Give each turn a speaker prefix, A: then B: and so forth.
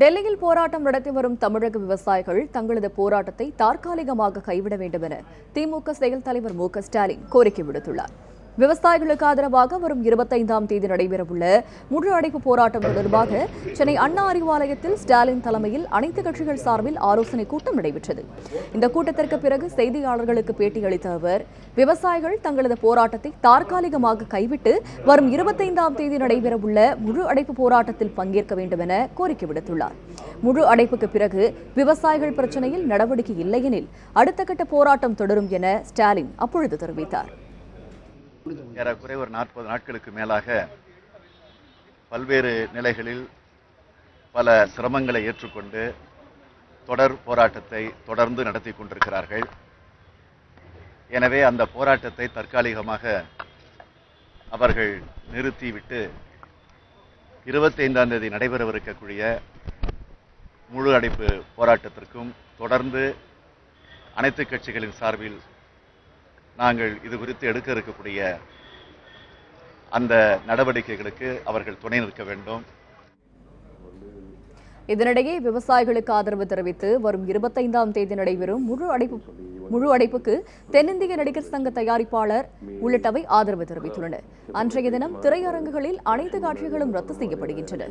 A: டெல்லியில் போராட்டம் நடத்தி வரும் தமிழக விவசாயிகள் தங்களது போராட்டத்தை தற்காலிகமாக கைவிட வேண்டும் என திமுக செயல் தலைவர் மு க ஸ்டாலின் கோரிக்கை விடுத்துள்ளார். விவசாயிகளுக்கு ஆதரவாக வரும் இருபத்தைந்தாம் தேதி நடைபெறவுள்ள முழு அடைப்பு போராட்டம் தொடர்பாக சென்னை அண்ணா அறிவாலயத்தில் ஸ்டாலின் தலைமையில் அனைத்து கட்சிகள் சார்பில் ஆலோசனைக் கூட்டம் நடைபெற்றது. இந்த கூட்டத்திற்கு பிறகு செய்தியாளர்களுக்கு பேட்டியளித்த அவர் விவசாயிகள் தங்களது போராட்டத்தை தற்காலிகமாக கைவிட்டு வரும் இருபத்தைந்தாம் தேதி நடைபெறவுள்ள முழு அடைப்பு போராட்டத்தில் பங்கேற்க வேண்டும் என கோரிக்கை விடுத்துள்ளார். முழு அடைப்புக்கு பிறகு விவசாயிகள் பிரச்சனையில் நடவடிக்கை இல்லையெனில் அடுத்த கட்ட போராட்டம் தொடரும் என ஸ்டாலின் அப்பொழுது தெரிவித்தார்.
B: ஏறக்குறைய ஒரு நாற்பது நாட்களுக்கு மேலாக பல்வேறு நிலைகளில் பல சிரமங்களை ஏற்றுக்கொண்டு தொடர் போராட்டத்தை தொடர்ந்து நடத்தி கொண்டிருக்கிறார்கள். எனவே அந்த போராட்டத்தை தற்காலிகமாக அவர்கள் நிறுத்திவிட்டு இருபத்தைந்தாம் தேதி நடைபெறவிருக்கக்கூடிய முழு அடைப்பு போராட்டத்திற்கும் தொடர்ந்து அனைத்து கட்சிகளின் சார்பில் நாங்கள் இது குறித்து எடுக்க இருக்கக்கூடிய அந்த நடவடிக்கைகளுக்கு அவர்கள் துணை நிற்க வேண்டும்.
A: இதனிடையே விவசாயிகளுக்கு ஆதரவு தெரிவித்து வரும் இருபத்தைந்தாம் தேதி நடைபெறும் முழு அடைப்பு முழு அடைப்புக்கு தென்னிந்திய நடிகர் சங்க தயாரிப்பாளர் உள்ளிட்டவை ஆதரவு தெரிவித்துள்ளனர் அன்றைய தினம் திரையரங்குகளில் அனைத்து காட்சிகளும் ரத்து செய்யப்படுகின்றன.